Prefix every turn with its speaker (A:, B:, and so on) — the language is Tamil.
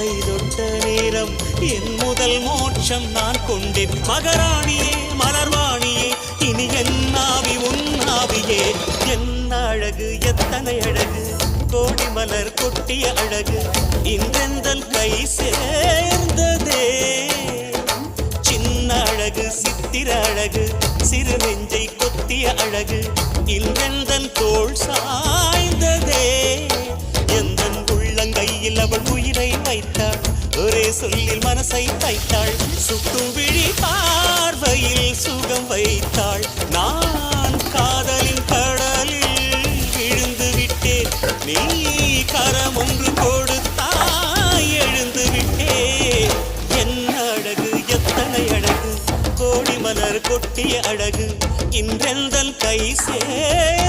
A: கைதொட்ட நேரம். என் முதல் மோட்சம் நான் கொண்டேன். மகராணியே மலர்வாணியே இனி என் ஆவி உன் ஆவியே. என்ன அழகு எத்தனை அழகு. கோடி மலர் கொட்டிய அழகு. இன்றெந்தல் கை சேர்ந்ததே. சின்ன அழகு சித்திர அழகு. சிறு நெஞ்சை கொத்திய அழகு. இன்றெந்தன் தோல் சா உயிரை வைத்தாள். ஒரே சொல்லில் மனசை தைத்தாள். சுட்டும் விழி பார்வையில் சுகம் வைத்தாள். நான் காதலின் கடலில் விழுந்து விட்டேன். நீ கரம் ஒன்று கொடுத்தாய் எழுந்து விட்டேன். என்ன அழகு எத்தனை அழகு. கோடி மலர் கொட்டிய அழகு. இன்றெந்தல் கை சே